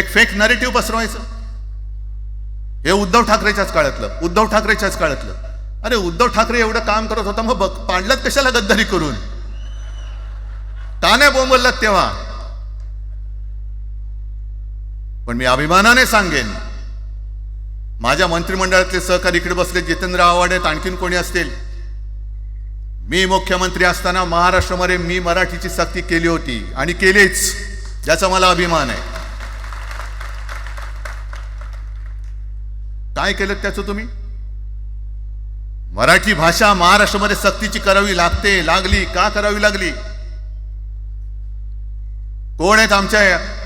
एक fake narrative पसरवायचं? हे उद्धव ठाकरेच्याच काळातलं उद्धव ठाकरेच्याच काळातलं. अरे उद्धव ठाकरे एवढं काम करत होता मग बघ पाडलात कशाला गद्दारी करून? का नाही बोंबललात तेव्हा. पण मी अभिमानाने सांगेन माझ्या मंत्रिमंडळातले सहकारी इकडे बसले जितेंद्र आव्हाड आहेत आणखीन कोणी असतील? मी मुख्यमंत्री असताना महाराष्ट्रामध्ये मी मराठीची सक्ती केली होती आणि केलीच ज्याचा मला अभिमान आहे. काय केलं त्याचं तुम्ही? मराठी भाषा महाराष्ट्रामध्ये सक्तीची करावी लागते लागली. का करावी लागली? कोण आहेत आमच्या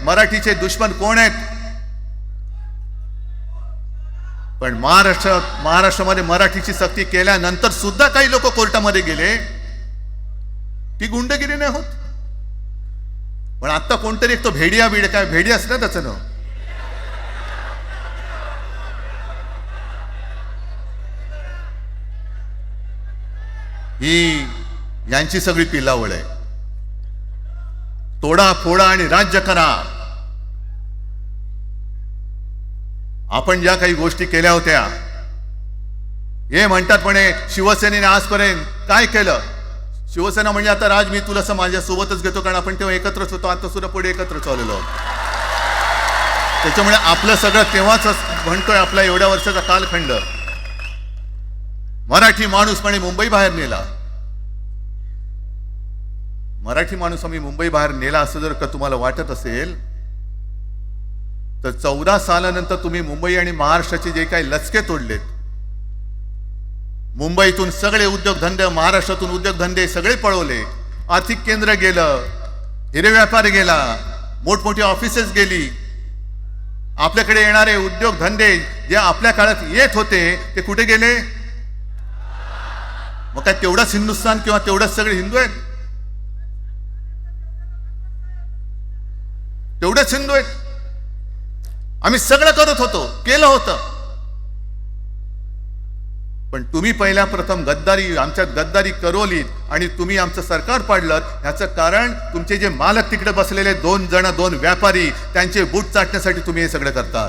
मराठीचे दुश्मन? कोण आहेत? पण महाराष्ट्र महाराष्ट्रामध्ये मराठीची सक्ती केल्यानंतर सुद्धा काही लोक कोर्टामध्ये गेले. ती गुंडगिरी नाही होत. पण आता कोणतरी एक तो भेडिया बीड काय भेडिया असलं त्याचं नाव. ही यांची सगळी पिलावळ आहे. तोडा फोडा आणि राज्य करा. आपण ज्या काही गोष्टी केल्या होत्या हे म्हणतात म्हणे शिवसेनेने आजपर्यंत काय केलं? शिवसेना म्हणजे आता राज मी तुला असं माझ्या सोबतच घेतो कारण आपण तेव्हा एकत्रच होतो आता सुद्धा पुढे एकत्र चाललो त्याच्यामुळे आपलं सगळं तेव्हाच म्हणतोय आपला एवढ्या वर्षाचा कालखंड. मराठी माणूस म्हणे मुंबई बाहेर नेला. मराठी माणूस आम्ही मुंबई बाहेर नेला असं जर का तुम्हाला वाटत असेल तर चौदा सालानंतर तुम्ही मुंबई आणि महाराष्ट्राचे जे काही लचके तोडलेत मुंबईतून सगळे उद्योगधंदे महाराष्ट्रातून उद्योगधंदे सगळे पळवले आर्थिक केंद्र गेलं हिरे व्यापार गेला मोठमोठी ऑफिसेस गेली आपल्याकडे येणारे उद्योगधंदे जे आपल्या काळात येत होते ते कुठे गेले? मग काय तेवढाच हिंदुस्थान किंवा तेवढाच सगळे हिंदू आहेत? तेवढेच हिंदू आहेत. आम्ही सगळं करत होतो केलं होतं. पण तुम्ही पहिल्या प्रथम गद्दारी आमच्यात गद्दारी करवलीत आणि तुम्ही आमचं सरकार पाडलं ह्याचं कारण तुमचे जे मालक तिकडे बसलेले दोन जण दोन व्यापारी त्यांचे बूट चाटण्यासाठी तुम्ही हे सगळं करता